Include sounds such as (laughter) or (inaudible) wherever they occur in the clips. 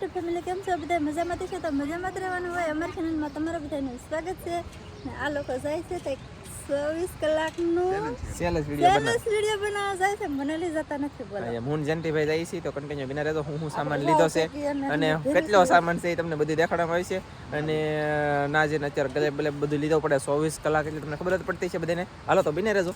YouTube family કેમ છો? બધા મજામાં છો? તો મજામાં જ રહેવાનું હોય અમારી ચેનલમાં તમારા બધાનું સ્વાગત છે. ને આ લોકો જાય છે તે ચોવીસ કલાકનું સેલસ વીડિયો બનાવવા. જાય છે. મને લઈ જતા નથી બોલા. હું જયંતિભાઈ જાય છે તો કન્ટિન્યુ બિના રહેતો હું હું સામાન લીધો છે. અને અને કેટલો સામાન છે એ તમને બધું દેખાડવામાં આવશે અને ના જે અત્યારે ગલે બલે બધું લીધો પડે ચોવીસ કલાક એટલે તમને ખબર જ પડતી છે બધાને હાલો તો બિને રહેજો.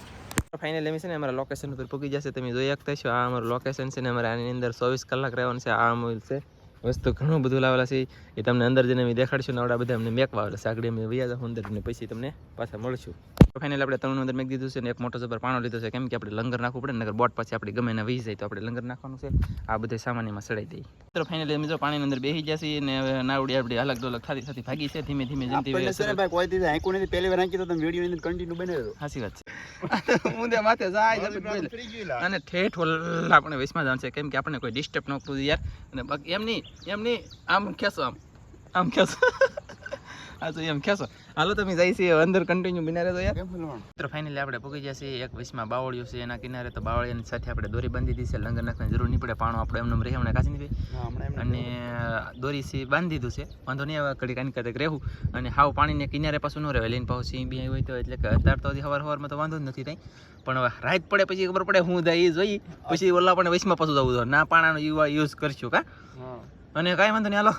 ફાઇનલી એમ છે ને અમારા લોકેશન ઉપર પૂકી જશે. તમે જોઈ શકતા છો આ અમારું લોકેશન છે ને અમારે આની અંદર ચોવીસ કલાક રહેવાનું છે. આ અમૂલ છે. વસ્તુ ઘણું બધું લાવેલા છે. એ તમને અંદર જઈને અમે દેખાડશું નવડા બધા અમને મેકવા વાવેલા સાગડી અમે વૈયા જાઉં, અંદર પછી તમને પાછા મળશું. ફાઇનલ આપણે ત્રણ અંદર મેં દીધું છે ને એક મોટો જબર પાણો લીધો છે. કેમ કે આપણે લંગર નાખવું પડે નગર બોટ પછી આપણે ગમે ના વી જાય તો આપણે લંગર નાખવાનું છે. આ બધે સામાન્યમાં સડાઈ દઈએ. તો ફાઇનલી અમે જો પાણીની અંદર બેસી જશે ને નાવડી આપણી અલગ ડોલક થતી થતી ભાગી છે ધીમે ધીમે ભાઈ પહેલી વાર તો તમે વીડિયો કન્ટિન્યુ બનાવ્યો સાચી વાત છે. (laughs) માથે જાય અને ઠેઠ ઓલા આપણે વૈશમાં જવાનું છે કેમ કે આપણને કોઈ ડિસ્ટર્બ ન કરવું યાર. અને બાકી એમ નહીં એમ નહીં આમ ખેંચો આમ. આમ ખેંચો. (laughs) હા તો એમ ખેંચો. હાલો તમે જાય છે અંદર કન્ટિન્યુ બિના રહેતો યાર. મિત્રો ફાઇનલી આપણે પૂગી છીએ એક વીસમાં બાવળિયું છે એના કિનારે તો બાવળિયાની સાથે આપણે દોરી બાંધી દીધી છે લંગર નાખવાની જરૂર નહીં પડે પાણો આપણે એમને રહે હમણાં કાચી એમને અને દોરી છે બાંધી દીધું છે. વાંધો નહીં આવે કડી કાંઈ કાંઈક રહેવું. અને હાવ પાણીને કિનારે પાછું ન રહેવાય લઈને પાછું સિંહ બી હોય તો એટલે કે અત્યારે તો હવાર હવારમાં તો વાંધો જ નથી થાય પણ હવે રાત પડે પછી ખબર પડે હું જાય એ જોઈ પછી ઓલા પણ વૈશમાં પાછું જવું ના પાણાનો યુવા યુઝ કરશું કા? અને કાંઈ વાંધો નહીં હાલો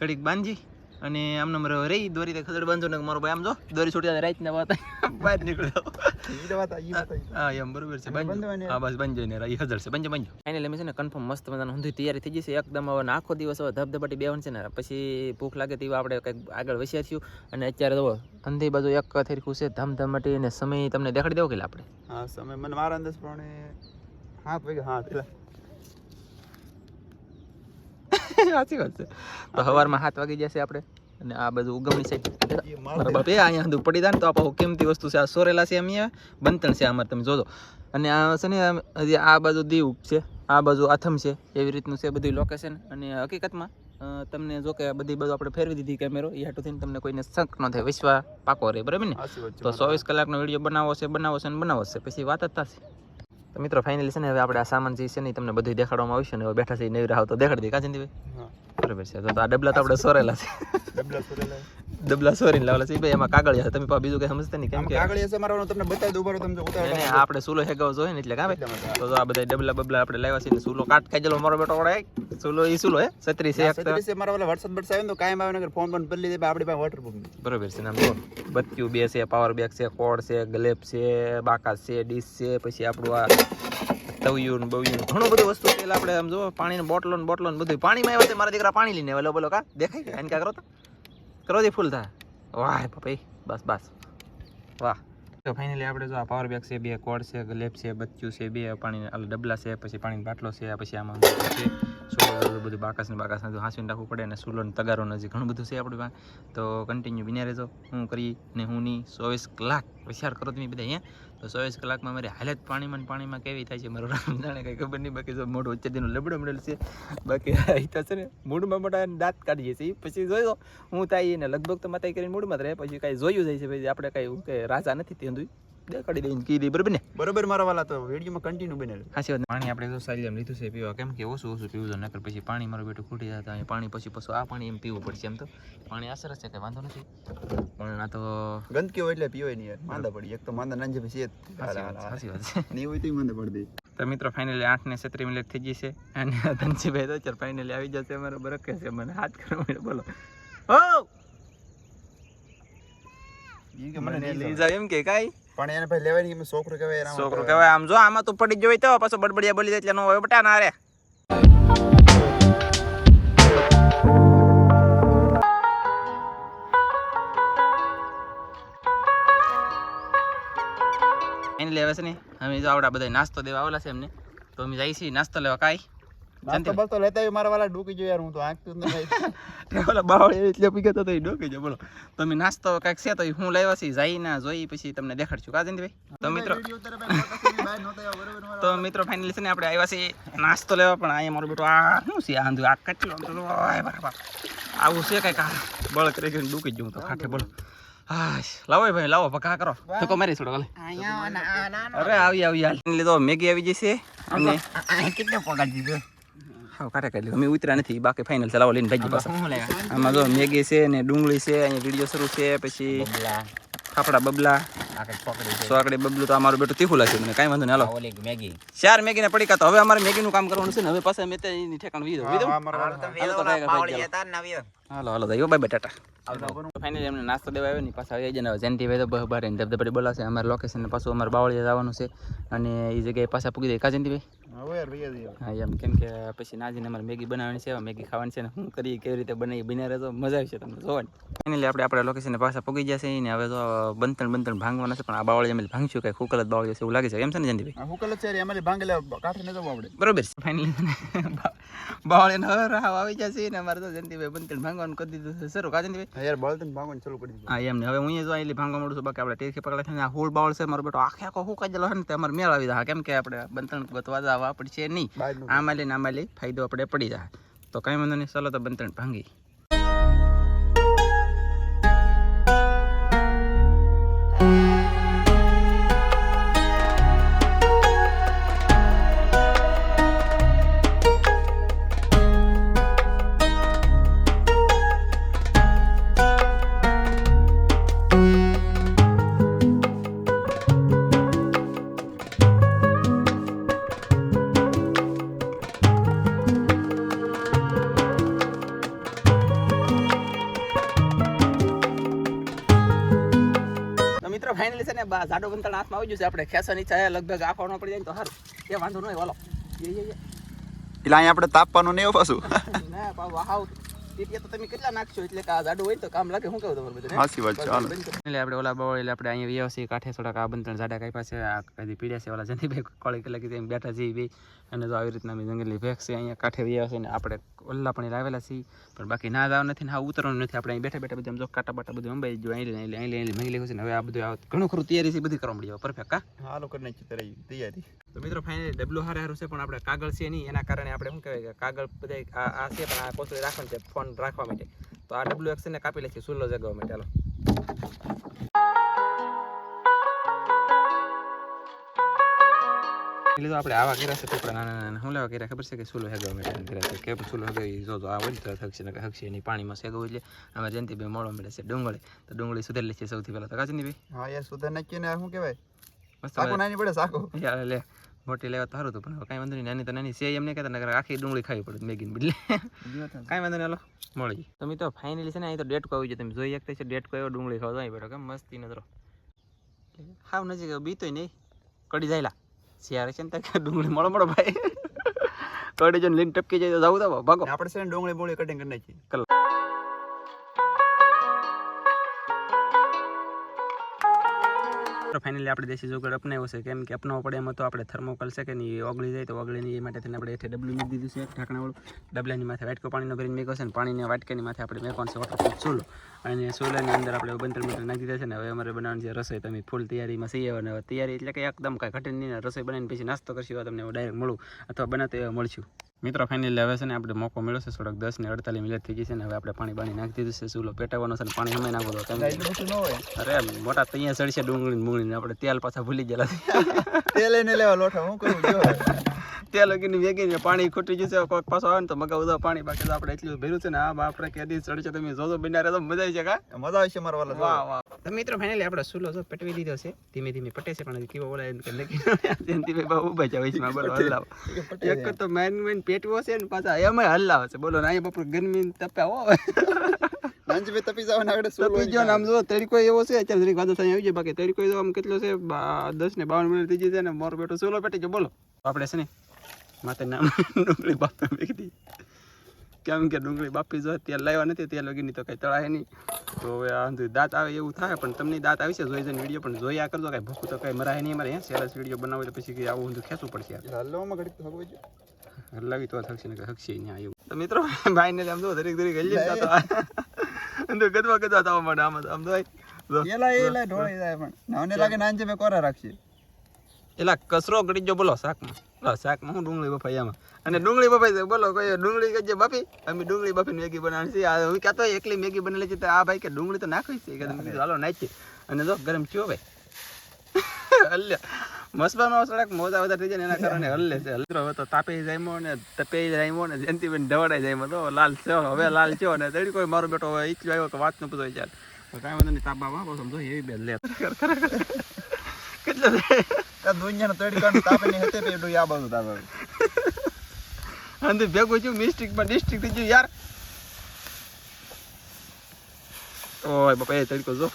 ઘડીક બાંધી. અને આમ નંબર રહી. દોરી તે ખસડ બાંધો ને મારો ભાઈ. આમ જો દોરી છૂટી જાય રાતના વાત બહાર નીકળ્યો. હા એમ બરોબર છે. બાંધો હા બસ બંધ ને એ હજાર છે. બંધ બંધ. ફાઇનલ અમે છે ને કન્ફર્મ મસ્ત મજાનું ઊંધી તૈયારી થઈ જશે એકદમ હવે આખો દિવસ હવે ધબધબાટી બેવાનું છે ને. પછી ભૂખ લાગે તેવા આપણે કંઈક આગળ વસ્યા છીએ. અને અત્યારે તો અંધી બાજુ એક થઈ છે ધમધમાટી. અને સમય તમને દેખાડી દેવો કે આપણે? હા સમય. મને મારા અંદાજ પ્રમાણે હાથ વાગે હા પેલા (laughs) સાચી વાત છે. તો સવારમાં સાત વાગી જશે આપણે અને આ બધું ઉગમની સાઈડ મારા બાપે અહીંયા સુધી પડી જાય ને તો આપણે કિંમતી વસ્તુ છે? આ સોરેલા છે અમે બંતણ છે અમારે તમે જોજો. અને આ છે ને હજી આ બાજુ દીવ છે. આ બાજુ આથમ છે. એવી રીતનું છે બધું લોકેશન અને હકીકતમાં તમને જો કે બધી બાજુ આપણે ફેરવી દીધી કેમેરો એ હાટું થઈને તમને કોઈને શંક ન થાય વિશ્વા પાકો રહે બરાબર ને? તો ચોવીસ કલાકનો વીડિયો બનાવો છે બનાવો છે અને બનાવો છે. પછી વાત જ થશે. તો મિત્રો ફાઇનલી છે ને, હવે આપણે આ સામાન જે છે ને તમને બધું દેખાડવામાં આવશે ને, હવે બેઠા છે નવી રાહ તો દેખાડી દે કાચિંદીભાઈ બરાબર છે. તો આ ડબલા તો આપણે સોરેલા છે. ડબલા સોરેલા ડબલા સોરીને લાવેલા છે. ભાઈ એમાં કાગળિયા છે. તમે પા બીજું કઈ સમજતા નહીં. કેમ કે કાગળી હશે મારા તમને બતાવી દઉં. બરો તમને ઉતાર ને આપણે સુલો હેગાવ જોઈએ ને એટલે કા ભાઈ. તો તો આ બધા ડબલા બબલા આપણે લાવ્યા છે. ને સુલો કાટ ખાઈ મારો બેટો વળે સુલો ઈ સુલો હે? છત્રી છે એક છે. મારા ઓલા વોટ્સઅપ બટ્સ આવે ને તો કાયમ આવે ને ફોન બંધ બદલી દે આપણી પાસે વોટરપ્રૂફ બરોબર છે. નામ જો બત્યું બે છે પાવર બેગ છે કોડ છે ગ્લેપ છે બાકા છે ડીશ છે પછી આપણું આ તવિયું બવ્યું ઘણું બધું વસ્તુ એટલે આપણે આમ જો પાણીની બોટલો ને બોટલો બધું. પાણીમાં આવ્યા મારા દીકરા પાણી લઈને બોલો બોલો, કા? દેખાય કે એને ક્યાં કરો તો? કરો ફૂલ થાય. વાહ, પપ્પા બસ બસ. વાહ. તો ફાઇનલી આપણે જો આ પાવર બેગ છે, બે કોડ છે ગ્લેપ છે, બચ્ચું છે, બે પાણી ડબલા છે, પછી પાણીનો બાટલો છે પછી આમાં છે સુલો બધું બાકાસ ને બાકાસ ને હાંસવીને રાખવું પડે ને સુલોન તગારો નજીક ઘણું બધું છે આપણી પાસે. તો કન્ટિન્યુ બિના રહેજો. હું કરી ને હું નહીં ચોવીસ કલાક વિચાર કરો તમે બધા અહીંયા. તો ચોવીસ કલાકમાં મારી હાલત પાણીમાં પાણીમાં કેવી થાય છે મારું રામ જાણે કંઈ ખબર નહીં. બાકી જો મોઢું ઉચ્ચેદીનું લબડો મળેલ છે, બાકી તો છે ને મૂડમાં મોટા દાંત કાઢીએ છીએ. પછી જોયો, હું થાય ને લગભગ તો માતા કરીને મૂડમાં જ રહે. પછી કાંઈ જોયું જાય છે. પછી આપણે કાંઈ રાજા નથી ત્યાં દેખાડી દઈને કીધી બરાબર ને? બરાબર મારા વાલા તો વિડીયોમાં કન્ટિન્યુ બનેલું હાચી વાત. પાણી આપણે તો સારી લીધું છે પીવા. કેમ કે ઓછું ઓછું પીવું જોઈએ નકર પછી પાણી મારું બેટું ખૂટી જતા અહીં પાણી પછી પછી આ પાણી એમ પીવું પડશે એમ તો. પાણી અસર છે કંઈ વાંધો નથી. પણ આ તો ગંદકી હોય એટલે પીવાય નહીં માંદા પડી. એક તો માંદા નાંજે પછી સાચી વાત નહીં હોય (laughs) તો માંદા પડી તો મિત્રો ફાઇનલી આઠ ને છત્રીસ મિનિટ થઈ ગઈ છે. અને ધનજીભાઈ તો અત્યારે ફાઇનલી આવી જશે અમારો બરકે છે. મને હાથ કરવા માંડ્યો બોલો. હો! મને મને લઈ જાવ એમ કે કાંઈ? પણ એને ભાઈ લેવાની એમ છોકરો કહેવાય એના છોકરો કહેવાય, આમ જો, આમાં તો પડી જોઈ તો, પાછો બડબડિયા બોલી જાય એટલે નો હોય, બટા ના રે. એને હવે છે ને, અમે જો આવડા બધા નાસ્તો દેવા આવેલા છે એમને. તો અમે જઈએ છીએ નાસ્તો લેવા કાંઈ. નાસ્તો બાસ્તો લેતા આવ્યો મારા વાળા ડૂકી ગયો યાર હું તો આંખતું જ નહીં (laughs) ઓલા બાવળ એટલે પી ગયો તો એ ડોકી જાય બોલો તમે નાસ્તો કાંઈક છે તો હું લાવ્યા છીએ જઈ ના જોઈ પછી તમને દેખાડશું. કા જયંતિભાઈ? તો મિત્રો તો ફાઇનલી છે ને આપણે આવ્યા છીએ નાસ્તો લેવા પણ અહીંયા મારો બેટો આ શું છે આંધું આ કેટલું બરાબર. આવું છે કંઈક આ બળ કરી ગયું ડૂકી જવું તો કાંઠે બોલો. હા લાવો ભાઈ લાવો પકા કરો? તો મારી છોડો અરે આવી આવી હાલ. લીધો મેગી આવી જશે. અને કેટલો પગાર દીધો? હા કાઢે કાઢી. અમે ઉતર્યા નથી બાકી ફાઇનલ ચલાવો લઈને પાછા. આમાં જો મેગી છે ને ડુંગળી છે અહીંયા વીડિયો શરૂ છે પછી ફાફડા બબલા. સોકડી બબલું તો અમારું બેટું તીખું લાગ્યું મને કાંઈ વાંધો નહીં હાલો. મેગી. ચાર મેગી ને પડીકા તો. હવે અમારે મેગીનું કામ કરવાનું છે ને હવે પાછા મેં ઠેકાણ વીધો હાલો ભાઈ બાય ટાટા ફાઇનલી એમને નાસ્તો દેવા આવ્યો ને પાછા આવી જાય ને જેનથી ભાઈ તો બહ બહાર ધબધબડી બોલાવશે. અમારે લોકેશન પાછું અમારે બાવળિયા જવાનું છે. અને એ જગ્યાએ પાછા પૂગી દે કા જયંતિ દી હા એમ કેમ કે પછી નાજીને અમારે મેગી બનાવવાની છે મેગી ખાવાની છે ને શું કરીએ કેવી રીતે બનાવી બન્યા રહેતો મજા આવશે તમને જોવાની. ફાઇનલી આપણે આપણા લોકેશન પાછા પૂગી જશે ને હવે તો બંતણ બંતણ ભાંગવાના છે પણ આ બાવળી અમે ભાંગશું કે ખુકલ જ બાવળી છે એવું લાગે છે એમ છે ને જંદીભાઈ હુકલ છે એમાંથી ભાંગેલા કાંઠે ન જવું આપણે. બરોબર છે. ફાઇનલી બાવળીને રાહ આવી જશે ને અમારે તો જંદીભાઈ બંતણ ભાંગવાનું કરી દીધું છે. સરું કા જંદીભાઈ યાર બળતણ ભાંગવાનું ચાલુ કરી દીધું. હા એમ ને. હવે હું જો અહીં ભાંગવા મળું છું બાકી આપણે ટેરખી પકડા છે ને આ હોલ બાવળ છે મારો બેટો આખે આખો હું કાઢેલો છે ને તે અમારે મેળ આવી જાય. કેમ કે આપણે બંતણ ગોતવા જવા પડશે નહીં. આ આમાં લઈને આમાં લઈ ફાયદો આપણે પડી જાય. તો કાંઈ વાંધો નહીં ચાલો તો બંતણ ભાંગી. છે જાડો બંતણ હાથમાં આવી ગયું છે. આપણે ઈચ્છા છે. લગભગ આખવાનો પડી જાય તો સારું એ વાંધો નહીં એ. એટલે અહીંયા આપણે તાપવાનું નહીં પાછું. (laughs) ના વાહાવ. તો તમે કેટલા નાખશો? એટલે કે આ જાડું હોય તો કામ લાગે. શું કહું તમારે બધું સાચી વાત છે, એટલે આપણે ઓલા બાવળ એટલે આપણે અહીંયા વ્યવસ્થિત કાંઠે થોડાક આ બંતણ જાડા કાંઈ પાસે આ કદી પીડ્યા છે ઓલા જનીભાઈ કોળી કલાક બેઠા બે. અને તો આવી રીતના અમે જંગલી ભેગ છે અહીંયા કાંઠે રહ્યા છે ને આપણે ઓલ્લા પણ લાવેલા છીએ. પણ બાકી ના જવાનું નથી ને હા ઉતરવાનું નથી. આપણે અહીં બેઠા બેઠા બધું જો કાંટા બાટા બધું અંબાઈ જો અહીં અહીં લઈને મંગી લેવું છે ને હવે આ બધું આ ઘણું ખરું તૈયારી છે બધી કરવા મળી પરફેક્ટ હા? હાલો કરીને તૈયારી તો મિત્રો ફાઇનલી ડબલું હારે હારું છે પણ આપણે કાગળ છે નહીં. એના કારણે આપણે શું કહેવાય કે કાગળ બધા આ છે પણ આ કોથળી રાખવાનું છે ફોન રાખવા માટે. તો આ ડબલું એક્સને કાપી લઈશું સુલ્લો જગાવવા માટે. ચાલો તો આપણે આવા કર્યા છે ટુકડા નાના નાના શું લેવા કર્યા? ખબર છે કે સુલો હેગવા માટે કર્યા છે? કેમ સુલો હેગવી જો તો આ હોય તો હકશે ને હકશે. એની પાણીમાં સેગવું એટલે આમાં જયંતિભાઈ મોડો મળે છે ડુંગળી. તો ડુંગળી સુધારી છે સૌથી પહેલાં તો. કાચંદીભાઈ હા યાર સુધાર નાખીએ ને શું કહેવાય? સાકો નાની પડે સાકો. યાર લે મોટી લેવા તો સારું હતું પણ કાંઈ વાંધો નહીં. નાની તો નાની છે એમ નહીં કહેતા નકર આખી ડુંગળી ખાવી પડે મેગીને બદલે. કાંઈ વાંધો નહીં હાલો મળી તો મિત્રો ફાઇનલી છે ને અહીં તો ડેટકો આવી જાય તમે જોઈ શકતા છે ડેટકો એવો ડુંગળી ખાવા અહીં બેઠો કેમ મસ્તી નજરો. હાવ નજીક બીતોય નહીં. કડી જાયલા. શિયાળે છે ને ત્યાં ડુંગળી મળો મળો ભાઈ. (laughs) કડી જો લીન ટપકી જાય તો જવું તો ભાગો. આપણે છે ડુંગળી બોળી કટિંગ કરી નાખીએ. ફાઇનલી આપણે દેશી જોગડ અપનાવ્યો છે. કેમ કે અપનાવવો પડે એમાં તો આપણે થર્મોકલ છે કે નહીં ઓગળી જાય તો ઓગળી નહીં એ માટે થઈને આપણે એઠે ડબલું મૂકી દીધું છે ઢાંકણાવાળું ડબલાની માથે વાટકો પાણીનો ભરીને મેકો છે અને પાણીને વાટકાની માથે આપણે મેકવાનું છે વોટરપ્રૂફ ચૂલો. અને ચૂલાની અંદર આપણે બંતર મીટર નાખી દીધા છે ને, હવે અમારે બનાવવાની છે રસોઈ, તમે ફૂલ તૈયારીમાં સહી અને તૈયારી એટલે કે એકદમ કાંઈ ઘટે નહીં રસોઈ બનાવીને પછી નાસ્તો કરશું તમને ડાયરેક્ટ મળું અથવા બનાવતો એવા મળશું. મિત્રો ફાઇનલી હવે છે ને આપણે મોકો મળ્યો છે થોડાક દસ ને અડતાલીસ મિનિટ થઈ ગઈ છે ને હવે આપણે પાણી બાણી નાખી દીધું છે ચૂલો પેટાવાનો છે ને પાણી અમે નાખો તો અરે મોટા તૈયાર ચડશે ડુંગળી ને આપણે તેલ પાછા ભૂલી ગયેલા તેલ એને લેવા લોઠા હું કરું તેલ લગીને વેગીને પાણી ખૂટી જશે કોઈક પાછો આવે ને તો મગા ઉદા પાણી. બાકી તો આપણે એટલું ભર્યું છે ને આ આપણે કેદી છે તમે જોજો બિના તો મજા આવી છે કા? મજા આવશે મારા વાલા વાહ વાહ. તો મિત્રો ફાઇનલી આપણે સુલો જો પટવી દીધો છે. ધીમે ધીમે પટે છે પણ કેવો એમ કે નક્કી જયંતિભાઈ બહુ ઊભા છે વૈશમાં બોલો હલાવ એક તો મેન મેન પેટવો છે ને પાછા એમાં હલાવ છે. બોલો ને અહીંયા બપોર ગરમી તપે હો. નાનજીભાઈ તપી જાવ ને આગળ તપી ગયો જો એવો છે અત્યારે જરીક વાદળ આવી જાય બાકી તરીકો આમ કેટલો છે દસ ને બાવન મિનિટ થઈ છે ને મોર બેટો સુલો પેટી ગયો. બોલો. આપણે છે ને માતે નામ ડુંગળી બાપે મેકી કેમ કે ડુંગળી બાપી જો તેલ લાવ્યા નથી તેલ વગરની તો કઈ તળાય નહીં. તો હવે આ દાંત આવે એવું થાય પણ તમને દાંત આવી છે જોઈ જઈને વીડિયો પણ જોયા કરજો કઈ ભૂખું તો કઈ મરાય નહીં અમારે સરસ વીડિયો બનાવો તો પછી આવું બધું ખેંચવું પડશે યાર. ઘડી હલાવી તો થશે ને હકશે નહીં એવું. તો મિત્રો ભાઈને આમ જો દરેક દરેક હલી જતા. અંદર ગદવા ગદવા થવા માંડે આમ આમ તો એલા એલા ઢોળી જાય પણ. મને લાગે નાનજીભાઈ કોરા રાખશે. એલા કચરો ગળી જો બોલો શાકમાં. લો શાકમાં હું ડુંગળી બફાઈ આમાં? અને ડુંગળી બફાઈ છે, બોલો કોઈ ડુંગળી કહેજે બાપી અમે ડુંગળી બફીને મેગી બનાવી છે. આ હું કહેતો એકલી મેગી બનેલી છે, તો આ ભાઈ કે ડુંગળી તો નાખવી છે. કે હાલો, નાખી અને જો, ગરમ થયો ભાઈ અલ્યા મસબામાં થોડાક મોજા વધારે થઈ જાય એના કારણે હલ્લે છે. હલરો હવે તો તાપે જાયમો ને તપે જાયમો ને જયંતિબેન દવડાઈ જાયમો. તો લાલ છે, હવે લાલ છે ને. તડી કોઈ મારો બેટો, હવે ઈચ્છ આવ્યો તો વાત ન પૂછો ચાલ કાંઈ વાંધો નહીં, તાપા બાબા સમજો, એવી બેન લે. કેટલા આ દુનિયાનો તડકાનો તાપે ની હતે તે ડુઈ આ બાજુ તાપે. અંદર ભેગું છું મિસ્ટેકમાં ડિસ્ટ્રિક્ટ થઈ ગયું યાર. ઓય બાપા એ તડકો જો.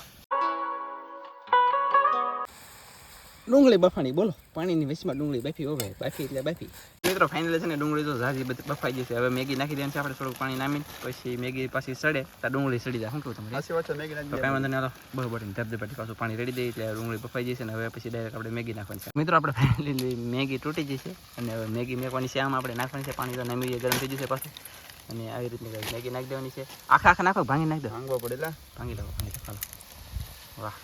ડુંગળી બફાણી બોલો. પાણીની વચમાં ડુંગળી બાફી હોવે બાફી એટલે બાફી. મિત્રો ફાઇનલ છે ને ડુંગળી તો ઝાઝી બધી બફાઈ જશે હવે મેગી નાખી દેવાની છે આપણે થોડું પાણી નામી પછી મેગી પાછી સડે તો ડુંગળી સડી જાય. શું કહું તમને? તો કાંઈ વાંધો નહીં હાલો. બહુ બધી ધબધબાટી પાછું પાણી રેડી દઈએ એટલે ડુંગળી બફાઈ જશે ને હવે પછી ડાયરેક્ટ આપણે મેગી નાખવાની છે. મિત્રો આપણે ફાઇનલી મેગી તૂટી જશે અને હવે મેગી મેકવાની છે આમ આપણે નાખવાની છે. પાણી તો નામી ગરમ થઈ જશે પાછું. અને આવી રીતની મેગી નાખી દેવાની છે. આખા આખા નાખો ભાંગી નાખી દો. ભાંગવા પડેલા ભાંગી દો ભાંગી દો. વાહ.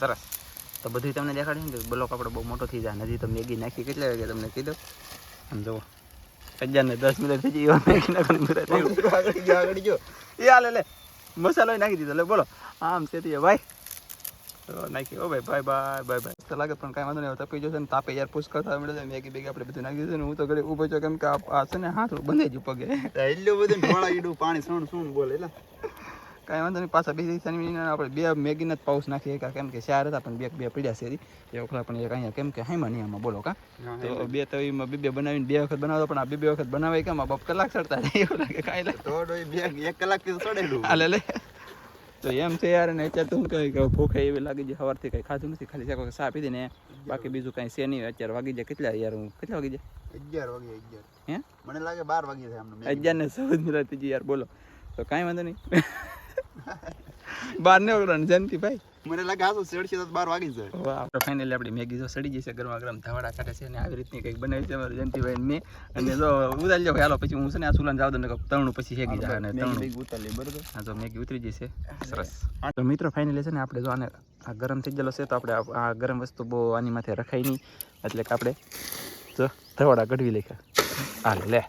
સરસ. તો બધું તમને દેખાડ્યું ને બોલો બ્લોક આપણો બહુ મોટો થઈ જાય. હજી તો મેગી નાખી કેટલા વાગે તમને કીધું? આમ જુઓ. હજાર ને દસ મિનિટ થઈ જાય મેગી નાખવાનું આગળ ગયો એ હાલે લે. મસાલો નાખી દીધો. લે બોલો. આમ છે ભાઈ. તો નાખી ઓ ભાઈ. બાય બાય બાય બાય તો લાગે પણ કાંઈ વાંધો નહીં તપી જશે ને તાપે યાર પુષ્કળ થવા મળે મેગી બેગી આપણે બધું નાખી દીધું ને હું તો ઘરે ઊભો છો કેમ કે આ છે ને હાથ બંધાઈ જ પગે એટલું બધું ઢોળા ઈડું પાણી સણ સણ બોલે એલા કાંઈ વાંધો નહીં પાછા બીજી શનિ આપણે બે મેગીના જ પાઉસ નાખીએ કા કેમ કે ચાર હતા પણ બે બે પડ્યા છે એ ઓખલા પણ એક અહીંયા કેમ કે હાઈમાં નહીં આમાં બોલો કા. તો બે તવીમાં બે બે બનાવીને બે વખત બનાવતો પણ આ બે બે વખત બનાવે કેમ? બાપ કલાક ચડતા એવું લાગે કાંઈ લાગે. બે એક કલાકથી ચડેલું હાલે લે. તો એમ છે યાર ને અત્યારે તું કહે કે ભૂખ એવી લાગી છે સવારથી કંઈ ખાધું નથી. ખાલી ચાકો સા પીધી ને બાકી બીજું કાંઈ છે નહીં. અત્યારે વાગી જાય કેટલા યાર હું? કેટલા વાગી જાય અગિયાર વાગે અગિયાર. હે? મને લાગે બાર વાગી જાય. અગિયાર ને સૌ યાર બોલો. તો કાંઈ વાંધો નહીં. બાર ને ઓગળો જયંતિ ભાઈ મને લાગે હાસુ સડશે તો બાર વાગી જાય. વાહ. ફાઇનલી આપણી મેગી જો સડી જશે ગરમા ગરમ ધવાડા કાઢે છે અને આવી રીતની કંઈક બનાવી છે અમારે જયંતિભાઈ મેં. અને જો ઉતારી લો હાલો પછી હું છે ને આ સુલાન જાવ દઉં તણું પછી શેકી જાય અને તણું ઉતારી બરોબર? હા તો મેગી ઉતરી જશે સરસ. તો મિત્રો ફાઇનલી છે ને આપણે જો આને આ ગરમ થઈ ગયેલો છે તો આપણે આ- આ ગરમ વસ્તુ બહુ આની માથે રખાય નહીં. એટલે કે આપણે જો ધવાડા કઢવી લખ્યા. હાલે લે.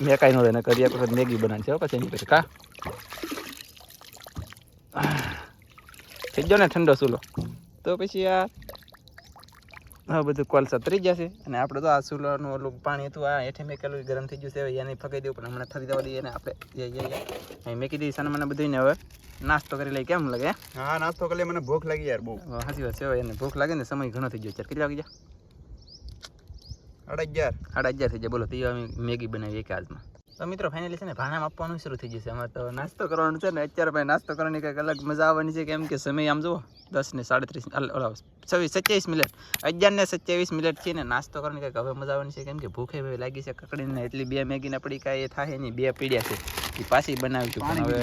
મેં કાંઈ ન દે ને કરી એક વખત મેગી બનાવી છે પછી એની પછી કા થઈ ગયો ને ઠંડો સૂલો તો પછી આ હવે બધું કોલસા તરી જશે અને આપણે તો આ ચૂલાનું ઓલું પાણી હતું આ હેઠે મેકેલું ગરમ થઈ ગયું છે. હવે એને ફગાઈ દેવું પણ હમણાં થરી દેવા દઈએ ને આપણે. મેકી દઈએ સાના મને બધું હવે. નાસ્તો કરી લઈ કેમ લાગે? હા નાસ્તો કરી લે, મને ભૂખ લાગી યાર બહુ. સાચી વાત છે. એને ભૂખ લાગે ને સમય ઘણો થઈ ગયો. ચાર કેટલા વાગી ગયા? સાડા અગિયાર. સાડા અગિયાર થઈ જાય બોલો તો મેગી બનાવી એક આજમાં? તો મિત્રો ફાઇનલી છે ને ભાણામ આપવાનું શરૂ થઈ જશે. અમારે તો નાસ્તો કરવાનો છે ને અત્યારે ભાઈ નાસ્તો કરવાની કંઈક અલગ મજા આવવાની છે કેમ કે સમય આમ જુઓ દસ ને સાડત્રીસ ઓલા છવ્વીસ સત્યાવીસ મિનિટ. અગિયાર ને સત્યાવીસ મિનિટ છે ને નાસ્તો કરવાની કંઈક હવે મજા આવવાની છે કેમ કે ભૂખે ભાઈ લાગી છે કકડીને એટલી બે મેગીના પડી કાંઈ એ થાય નહીં બે પીડ્યા છે. એ પાછી બનાવી છું પણ હવે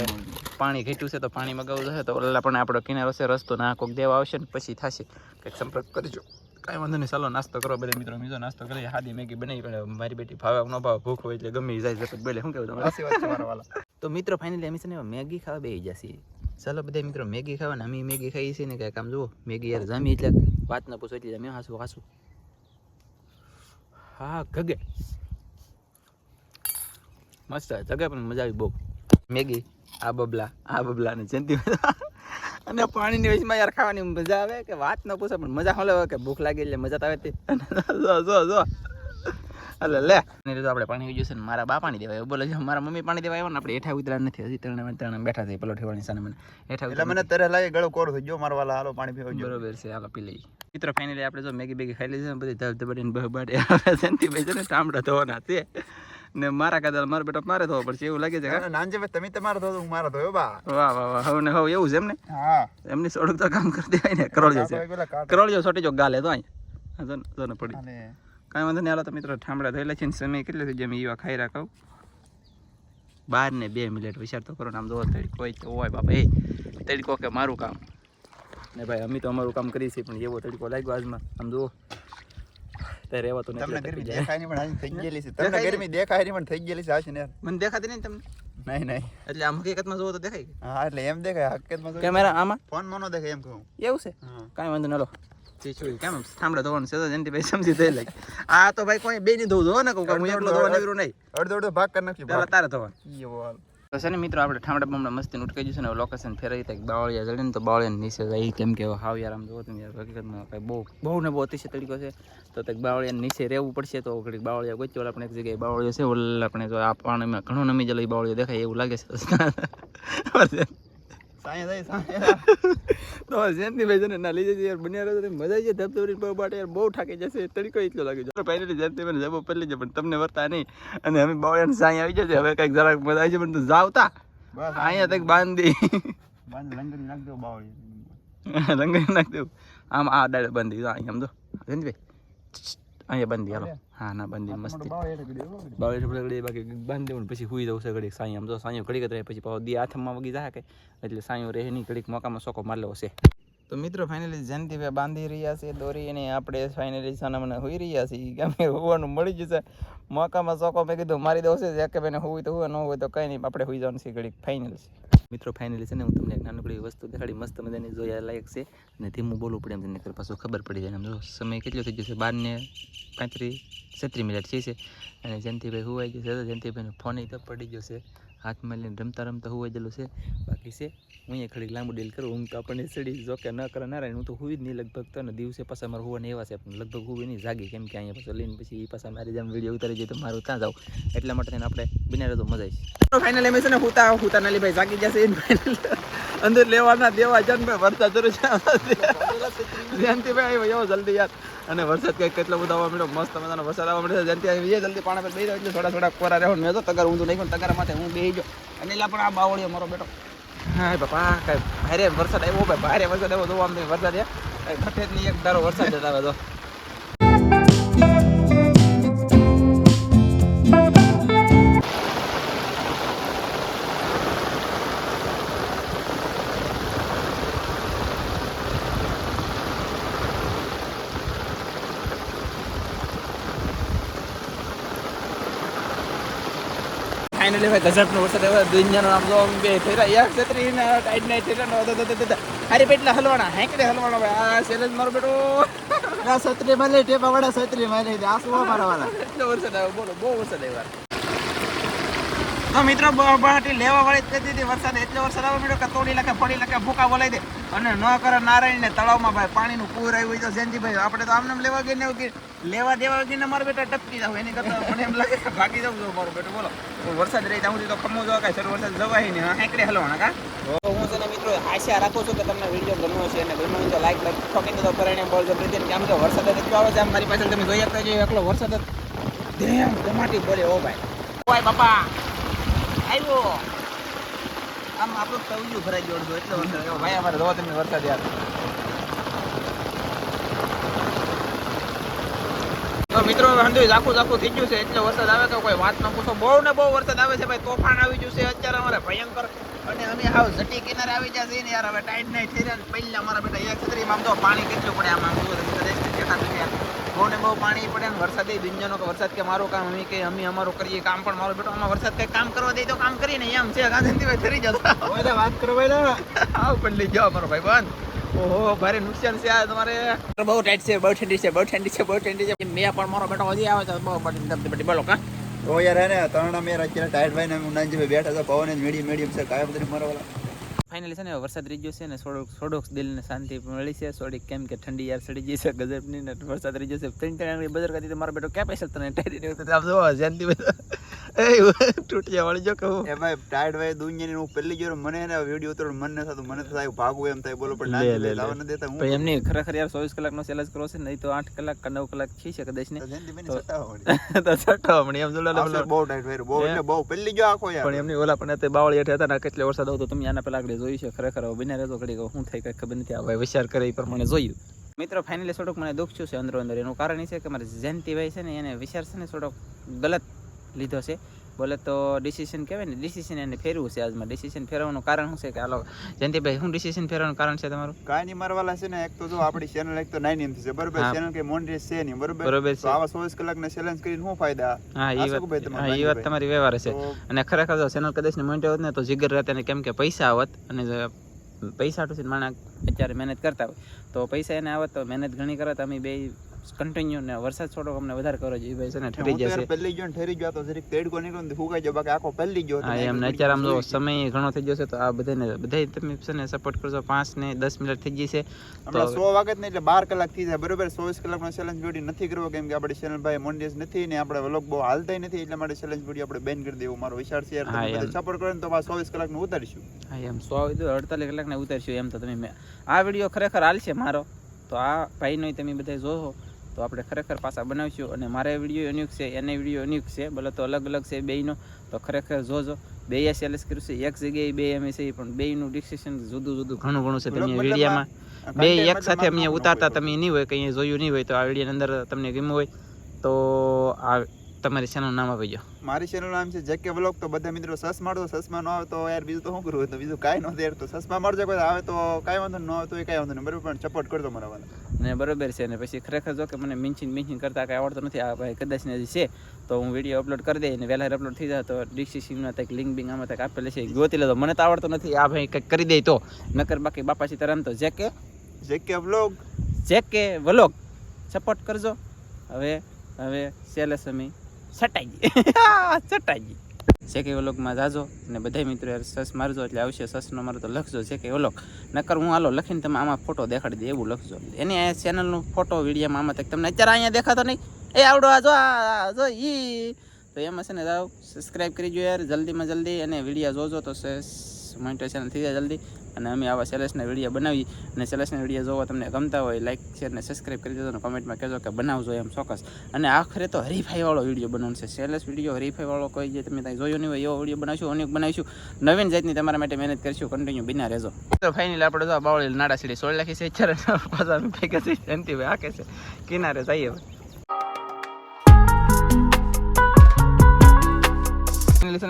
પાણી ઘેટ્યું છે તો પાણી મગાવવું છે તો ઓલા પણ આપણો કિનારો છે રસ્તો ના કોક દેવા આવશે ને પછી થશે. કંઈક સંપર્ક કરજો. કાંઈ વાંધો નહીં ચાલો નાસ્તો કરો બધા મિત્રો. મિત્રો નાસ્તો કરી હાદી મેગી બનાવી પડે મારી બેટી ભાવે ન ભાવે ભૂખ હોય એટલે ગમે જાય જપત બોલે. શું કહેવું તમારે? તો મિત્રો ફાઇનલી અમે છે ને મેગી ખાવા બેસી જશે ચાલો બધા મિત્રો મેગી ખાવા ને અમે મેગી ખાઈએ છીએ ને કાંઈક આમ જુઓ મેગી યાર જામી એટલે વાત ન પૂછો એટલે અમે હાસું હાસું. હા ગગે મસ્ત જગે પણ મજા આવી બહુ. મેગી આ બબલા આ બબલા ને જંતી અને પાણીની વચમાં યાર ખાવાની મજા આવે કે વાત ન પૂછો પણ મજા હલે કે ભૂખ લાગી એટલે મજા તો આવે તે જો જો જો એટલે લે. એને તો આપણે પાણી ગયું છે ને મારા બા પાણી દેવાય બોલે છે મારા મમ્મી પાણી દેવાય ને આપણે હેઠા ઉતરા નથી હજી ત્રણે ત્રણે બેઠા થઈ પેલો ઠેવાની સામે મને હેઠા એટલે મને તરે લાગે ગળો કોરો થઈ ગયો મારા વાલા હાલો પાણી પીવા બરોબર છે હાલો પી લઈએ. મિત્રો ફાઇનલી આપણે જો મેગી બેગી ખાઈ લીધી છે ને બધી ધબ ધબડીને બહબાડે આવે છે ને છે ને ટામડા ધોવાના છે. ને મારા કાદા મારો બેટો મારે ધોવો પડશે એવું લાગે છે નાનજી ભાઈ તમે તમારો ધોતો હું મારો ધોયો બા. વાહ વાહ વાહ હવે ને હવે એવું છે એમ ને? હા. એમની સોડું તો કામ કરી દેવાય ને કરોળિયો છે. કરોળિયો સોટી જો ગાલે તો અહીં. જો જો ને પડી. કાંઈ વાંધો નહીં હાલો તો મિત્રો ઠામડા ધોયેલા છે ને સમય કેટલો થઈ જમી એવા ખાઈ રાખો. બાર ને બે મિનિટ વિચાર તો કરો ને આમ જોવો તડકો તો હોય બાપા એ તડકો કે મારું કામ. ને ભાઈ અમે તો અમારું કામ કરીએ છીએ પણ એવો તડકો લાગ્યો આજમાં. આમ જુઓ ત્યારે રહેવાતું નહીં તમને ગરમી દેખાય નહીં પણ આજે થઈ ગયેલી છે. તમને ગરમી દેખાય નહીં પણ થઈ ગયેલી છે હાશે ને મને દેખાતી નહીં તમને? નહીં નહીં. એટલે આમ હકીકતમાં જોવો તો દેખાય હા એટલે એમ દેખાય હકીકતમાં કેમેરા આમાં? ફોનમાં ન દેખાય એમ કહું. એવું છે? કાંઈ વાંધો નલો કેમ ધોવાનું છે તો જયંતિભાઈ સમજી થઈ લાગે આ તો ભાઈ કોઈ બે નહીં ધોવું ધોવો ને કહું હું એકલો ધોવા નહીં. અડધો અડધો ભાગ કરી નાખ્યો તારે ધોવાનું. તો છે ને મિત્રો, આપણે ઠામડા બામડા મસ્તી ઉટકાઈ જશું ને લોકેશન ફેરવી ત્યાં બાવળિયા જડે ને તો બાવળિયા નીચે જાય. કેમ કે હાવ યાર આમ જોવો તમે યાર, હકીકતમાં કાંઈ બહુ બહુ ને બહુ અતિશય તરીકો છે. તો ત્યાં બાવળિયા નીચે રહેવું પડશે તો ઘડીક બાવળિયા ગોચ્યો આપણે એક જગ્યાએ બાવળિયો છે, ઓલા આપણે જો આ પાણીમાં ઘણો નમી જલો બાવળિયો દેખાય એવું લાગે છે. સાંજે (laughs) જાય સાંજે તો જયંતિભાઈ છે ને ના લીધે યાર બન્યા રહો તો મજા આવી જાય ધબધબરી બાટે યાર બહુ થાકી જશે. તરીકો એટલો લાગે છે. પહેલેથી જયંતિભાઈ જબો પહેલી છે પણ તમને વર્તા નહીં. અને અમે બાવળિયાને સાંઈ આવી જશે હવે કંઈક જરાક મજા આવી છે પણ તું જાવ અહીંયા તક બાંધી. બાંધ નાખ દો બાવળી (laughs) રંગાઈ નાખ દેવું આમ આ ડાળે બાંધી જો અહીંયા સમજો જયંતિભાઈ અહીંયા બાંધી હાલો. હા ના બાંધી મસ્તી. બાવળી એટલે ઘડી બાકી બાંધી દેવું પછી હુઈ દઉં છે ઘડીક સાંઈ. આમ જો સાંયો ઘડીક રહે પછી પાછો દી હાથમાં વગી જાય કે એટલે સાંયો રહે નહીં ઘડીક મોકામાં સોકો માર લેવો છે. તો મિત્રો ફાઇનલી જયંતિભાઈ બાંધી રહ્યા છે દોરી અને આપણે ફાઇનલી સાનામને હોઈ રહ્યા છીએ. કેમ કે હોવાનું મળી જશે મોકામાં સોકો મેં કીધું મારી દઉં છે કે ભાઈને હોય તો હોય ન હોય તો કંઈ નહીં આપણે હોઈ જવાનું છે ઘડીક ફાઇનલ છે. મિત્રો ફાઇનલી છે ને, હું તમને એક નાનકડી વસ્તુ દેખાડી. મસ્ત મજાની જોયા લાયક છે. અને ધીમું બોલવું પડે એમ તમને પાછું ખબર પડી જાય. જો, સમય કેટલો થઈ જશે બાર ને પાંત્રીસ છત્રીસ મિનિટ છે છે. અને જયંતિભાઈ હુવાઈ ગયો છે. જયંતિભાઈનો ફોન તો પડી ગયો છે. હાથમાં લઈને રમતા રમતા હુવાઈ ગયેલું છે. બાકી છે, હું અહીંયા ખડી લાંબુ ડીલ કરું. હું તો આપણને સડી જો કે ન કરે ના રહે હું તો હોવી જ નહીં લગભગ તો. દિવસે પાછા મારે હોવાને એવા છે, પણ લગભગ હોવી નહીં જાગી. કેમ કે અહીંયા પાછા લઈને પછી એ પાછા મારી જેમ વીડિયો ઉતારી જાય તો મારું ત્યાં જાવ એટલા માટે આપણે બિના તો મજા આવી ફાઇનલ એમ છે ને હુતા હુતા નાલી ભાઈ જાગી જશે ફાઇનલ અંદર લેવાના દેવા જન ભાઈ, વરસાદ જરૂર છે. જયંતિભાઈ આવ્યો જલ્દી યાર. અને વરસાદ કંઈક કેટલો બધો આવવા મળ્યો મસ્ત મજાનો વરસાદ આવવા મળ્યો જયંતિ આવી જલ્દી પાણી પર બેસી રહ્યો, એટલે થોડા થોડા કોરા રહ્યો મેં તો તગાર ઊંધું નહીં તગાર માથે હું બેસી ગયો. અને એટલે પણ આ બાવળીઓ મારો બેટો. હા બાપા, કઈ ભારે વરસાદ આવ્યો, ભાઈ ભારે વરસાદ આવ્યો જોવા આમ વરસાદ ઘટે જ નહીં, એક ધારો વરસાદ જ આવે તો. ગજબનો વરસાદ આવ્યો દુનિયાનો આમ જો બે ફેરા એક છત્રી ને ટાઈટ નાઈટ ફેરા હારી પેટલા હલવાના હેંકડે હલવાના ભાઈ. આ સેલેજ મારો બેટો. આ છત્રી માં લઈ ટેપા વડા સત્રી માં લઈ આ મારા વાલા એટલો વરસાદ આવ્યો બોલો બહુ વરસાદ આવ્યો. તો મિત્રો બહાટી લેવા વાળી કહેતી હતી વરસાદ એટલો વરસાદ આવે મળ્યો કે તોડી લખે ફોડી લખે ભૂકા બોલાઈ દે. અને ન કરે નારાયણ ને તળાવમાં ભાઈ, પાણીનું પૂર આવ્યું તો જયંતિભાઈ, આપણે તો આમને આમ લેવા ગઈને ને કે લેવા દેવા ગઈને મારો બેટા ટપકી જાવ. એની કરતા મને એમ લાગે કે ભાગી જાવ છું મારો બેટો. બોલો. વરસાદ રહી ત્યાં સુધી તો ખમો જવા કાંઈ સર વરસાદ જવાય નહીં હેકડે હલવાના કા? હું છે ને મિત્રો, આશા રાખું છું કે તમને વીડિયો ગમ્યો છે અને ગમ્યો તો લાઈક લાઈક ઠોકી દો પરિણામ બોલ જો પ્રીતિ કેમ કે વરસાદ એટલો આવે છે, આમ મારી પાછળ તમે જોઈ શકતા છો એકલો વરસાદ ધેમ ધમાટી બોલે, ઓ ભાઈ. ઓય બાપા. આવ્યો. આમ આપણું તવજું ભરાઈ ગયું અડધું, એટલો વરસાદ ભાઈ, અમારે જોવો તમને વરસાદ યાર તો મિત્રો હંધુ ઝાખું ઝાખું થઈ ગયું છે. એટલે વરસાદ આવે કે કોઈ વાત ન પૂછો. બહુ ને બહુ વરસાદ આવે છે, ભાઈ. તોફાન આવી ગયું છે. અત્યારે અમારે ભયંકર. અને અમે હાવ જટી કિનારે આવી છે ને યાર. હવે ટાઈટ નહીં થઈ રહ્યા. પહેલા અમારા બેટા એક છત્રીમાં આમ તો પાણી કેટલું પડે આમ દેખાતું યાર બહુ ને બહુ પાણી પડે ને વરસાદ એ દુનિયાનો કે વરસાદ કે મારું કામ અમે કે અમે અમારું કરીએ કામ પણ મારો બેટો આમાં વરસાદ કઈ કામ કરવા દે તો કામ કરીને એમ છે. ગાંધીભાઈ ફરી જતા ઓય વાત કરો ભાઈ આવ પણ લઈ જાઓ અમારો ભાઈ બંધ. ઓહો ભારે નુકસાન છે આ તમારે. બહુ ટાઈટ છે બહુ ઠંડી છે બહુ ઠંડી છે બહુ ઠંડી છે. મેં પણ મારો બેટો હજી આવે છે બહુ બધી બોલો કા ઓ યાર હે ને ત્રણ અમે અત્યારે ટાઈટ ભાઈ ને હું નાનજી બેઠા તો પવન મીડિયમ મીડિયમ છે કાયમ બધી મારા ફાઇનલી છે ને વરસાદ રહી ગયો છે ને થોડોક થોડોક દિલને શાંતિ મળી છે. થોડીક કેમ કે ઠંડી યાર સડી ગઈ છે ગજબની ને વરસાદ રહી ગયો છે. ત્રણ ત્રણ આંગળી બજાર કરતી મારો બેટો ક્યાં પૈસા તને ટાઈટ ને આમ જોવા શાંતિ એ તૂટ્યા વાળી જો કહું. એ ભાઈ ટાઈડ ભાઈ દુનિયાની હું પહેલી જોર મને ને વીડિયો ઉતરો મન ન થતું મને થાય ભાગવું એમ થાય બોલો પણ ના લે, લાવવા ન દેતા હું. ભાઈ એમની ખરેખર યાર ચોવીસ કલાકનો સેલેજ કરો છે નહીં તો આઠ કલાક કે નવ કલાક થઈ છે કદાચ ને. તો છટા તો-. (laughs) તો હમણાં એમ જોડે બહુ ટાઈડ ભાઈ બહુ એટલે બહુ પહેલી જો આખો યાર. પણ એમની ઓલા પણ અત્યારે બાવળી હેઠે હતા ને કેટલે વરસાદ આવતો તમે આના પેલા આગળ જોયું છે, ખરેખર હવે બિના રહેતો ઘડી શું થાય કઈ ખબર નથી. આ ભાઈ વિચાર કરે એ પ્રમાણે જોયું. મિત્રો ફાઇનલી થોડુંક મને દુઃખ થયું છે અંદરો અંદર. એનું કારણ એ છે કે મારે જયંતિભાઈ છે ને, એને વિચાર છે ને થોડોક ગલત લીધો છે. બોલે તો ડિસિશન કહેવાય ને ડિસિશન એને ફેરવું છે આજમાં. ડિસિશન ફેરવવાનું કારણ શું છે કે આલો જયંતિભાઈ શું ડિસિશન ફેરવવાનું કારણ છે તમારું? કાંઈ નહીં મારા છે ને એક તો જો આપણી ચેનલ એક તો નાઇન ઇંચ છે. બરોબર. ચેનલ કે મોનિટાઈઝ છે નહીં બરોબર? બરોબર છે. આવા ચોવીસ કલાકને ચેલેન્જ કરીને શું ફાયદા? હા એ વાત હા એ વાત તમારી વ્યવહાર છે. અને ખરેખર જો ચેનલ કદાચ ને મોનિટર હોત ને તો જીગર રહેતા ને કેમ કે પૈસા આવત અને પૈસા ટુ છે માણસ અત્યારે મહેનત કરતા હોય. તો પૈસા એને આવત તો મહેનત ઘણી કરત અમે બે કન્ટિન્યુ ને વરસાદ થોડોક અમને વધારે કરો જોઈએ ભાઈ છે ને ઠરી જશે. પહેલી ગયો ઠરી ગયો તો જરીક તેડકો નીકળ્યો ને ફૂંકાઈ ગયો બાકી આખો પહેલી ગયો હા એમ અત્યારે આમ જો સમય ઘણો થઈ જશે તો આ બધાને બધાય તમે છે ને સપોર્ટ કરજો. 5 ને દસ મિનિટ થઈ જશે તો સો વાગત ને એટલે બાર કલાક થઈ જાય. બરોબર? ચોવીસ કલાકનો ચેલેન્જ વીડિયો નથી કરવો કેમ કે આપણે ચેનલ ભાઈ મોન્ડેસ નથી ને આપણે વ્લોગ બહુ હાલતા નથી એટલે માટે ચેલેન્જ વીડિયો આપણે બેન કરી દેવું. મારો વિચાર છે યાર તમે સપોર્ટ કરો તો આ 24 કલાકનો ઉતારીશું. હા એમ. સો આવી અડતાલીસ કલાકને ઉતારીશું એમ તો તમે આ વીડિયો ખરેખર હાલશે મારો? તો આ ભાઈનો તમે બધા જોશો. તો આપણે ખરેખર પાછા બનાવીશું અને મારે વીડિયો યુનિક છે એને વીડિયો યુનિક છે. ભલે તો અલગ અલગ છે બેયનો તો ખરેખર જોજો. બે સેલેસ કર્યું છે એક જગ્યાએ બે એમ છે પણ બેયનું ડિસ્કશન જુદું જુદું ઘણું ઘણું છે તમે વિડીયામાં. બે એક સાથે અમે ઉતારતા તમે નહીં હોય કંઈ જોયું નહીં હોય તો આ વિડીયાની અંદર તમને ગમ્યું હોય તો આ તમારી ચેનલનું નામ આપી જાઓ મારી ચેનલનું નામ છે જેકે વ્લોગ તો બધા મિત્રો સસ મારજો. સસમાં ન આવે તો યાર બીજું તો શું કરવું? તો બીજું કાંઈ ન યાર. તો સસમાં મારજો કોઈ આવે તો કાંઈ વાંધો ન આવે તો એ કાંઈ વાંધો નહીં. બરાબર પણ સપોર્ટ કરજો મારા વાળા. ને બરોબર છે ને પછી ખરેખર જો કે મને મિંચિંગ મિંચિંગ કરતા કાંઈ આવડતો નથી. આ ભાઈ કદાચ ને છે તો હું વીડિયો અપલોડ કરી દઈ ને વહેલા અપલોડ થઈ જાય તો ડિસ્ક્રિપ્શનમાં કંઈક લિંક બિંક આમાં કંઈક આપેલી છે ગોતી લેતો મને તો આવડતો નથી આ ભાઈ કંઈક કરી દે તો. નકર બાકી બાપા સીતારામ તો જેકે વ્લોગ. જે કે વલોગ. સપોર્ટ કરજો. હવે હવે સેલે સમી સટાઈ સટાઈ જે કે વલોગમાં જાજો અને બધા મિત્રો યાર સસ મારજો એટલે આવશે સસનો મારો તો લખજો જે કે ઓલોક. નકર હું હાલો લખીને તમે આમાં ફોટો દેખાડી દે એવું લખજો. એની આ ચેનલનો ફોટો વિડીયોમાં આમાં તક તમને અત્યારે અહીંયા દેખાતો નહીં. એ આવડો આ જો આ જો ઈ. તો એમાં છે ને જાઓ સબસ્ક્રાઈબ કરી જો યાર જલ્દીમાં જલ્દી. અને વીડિયો જોજો તો મોનિટાઇઝેશન થઈ જાય જલ્દી. અને અમે આવા સેલેસના વીડિયો બનાવી અને સેલેસના વીડિયો જોવા તમને ગમતા હોય લાઈક શેર ને સબસ્ક્રાઈબ કરી દેજો અને કોમેન્ટમાં કહેજો કે બનાવજો એમ ચોક્કસ. અને આખરે તો હરીફાઈવાળો વીડિયો બનાવવાનો છે. સેલેસ વીડિયો હરીફાઈવાળો કોઈ જે તમે ત્યાં જોયો નહીં હોય, એવો વીડિયો બનાવશું, અનેક બનાવીશું. નવીન જાતની તમારા માટે મહેનત કરીશું. કન્ટિન્યુ બિના રહેજો. તો ફાઇનલ આપણે જો બાવળી નાડા સીડી સોળ લાખી છે. અત્યારે પાછા ભેગા થઈ જયંતિભાઈ હાકે છે. કિનારે જઈએ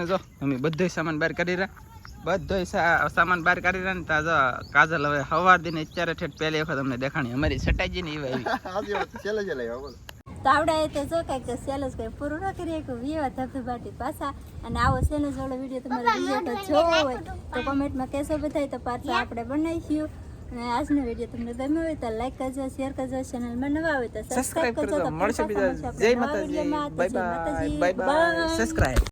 જો, અમે બધો સામાન બહાર કરી રહ્યા. બધો સામાન બહાર કાઢી રહ્યા ને ત્યાં કાજલ હવે હવાર દિને અત્યારે ઠેઠ પહેલી વખત અમને દેખાણી. અમારી સટાજી ની એવી આવી છેલ્લે છેલ્લે તો તો જો કાંઈક સેલસ કંઈ પૂરું ન કરીએ કે વિવા ધબધબાટી પાછા. અને આવો સેલસ વાળો વીડિયો તમારે વીડિયો તો જોવો હોય તો કોમેન્ટમાં કહેશો બધાય તો પાછા આપણે બનાવીશું. અને આજનો વીડિયો તમને ગમ્યો હોય તો લાઈક કરજો શેર કરજો ચેનલમાં નવા હોય તો સબસ્ક્રાઇબ કરજો. તો મળશે બીજા જય માતાજી. Bye bye. Bye bye subscribe